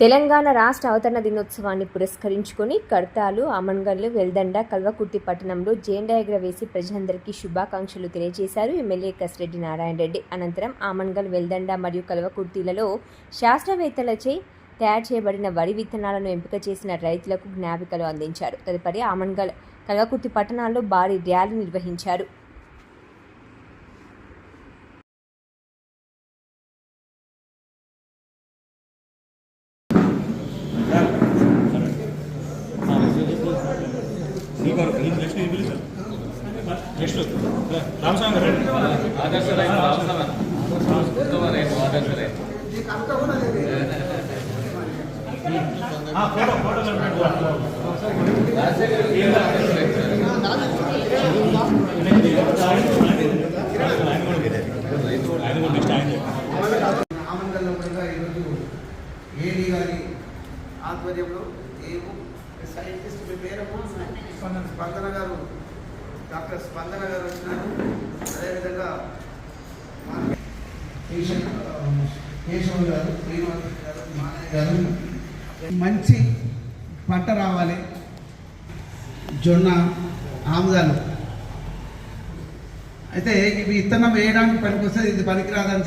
తెలంగాణ రాష్ట్ర అవతరణ దినోత్సవాన్ని పురస్కరించుకొని కర్తాలు అమన్గల్లు వెల్దండ కల్వకుర్తి పట్టణంలో జెండా ఎగరవేసి ప్రజలందరికీ శుభాకాంక్షలు తెలియజేశారు ఎమ్మెల్యే కసిరెడ్డి నారాయణ రెడ్డి. అనంతరం ఆమన్గల్ వెల్దండ మరియు కల్వకుర్తిలలో శాస్త్రవేత్తలచే తయారు చేయబడిన వరి విత్తనాలను ఎంపిక చేసిన రైతులకు జ్ఞాపికలు అందించారు. తదుపరి ఆమన్గల్ కల్వకుర్తి పట్టణాల్లో భారీ ర్యాలీ నిర్వహించారు. నెక్స్ట్ రామస్వామి గారు ఆదర్శ రైతు రామస్వామి రైతు ఆదర్శ రైతు ఫోటో ఆధ్వర్యంలో ఏమో సైంటిస్ట్ ప్రిపేర్ పేరమ్మా స్పందన గారు డాక్టర్ స్పందన గారు వచ్చినారు. అదేవిధంగా మా కేశవ్ గారు శ్రీనివాస్ గారు మానయ్య గారు మంచి పంట రావాలి. జొన్న ఆముదాలు. అయితే ఇవి విత్తనం వేయడానికి పనికొస్తే ఇది పనికిరాదని చెప్పి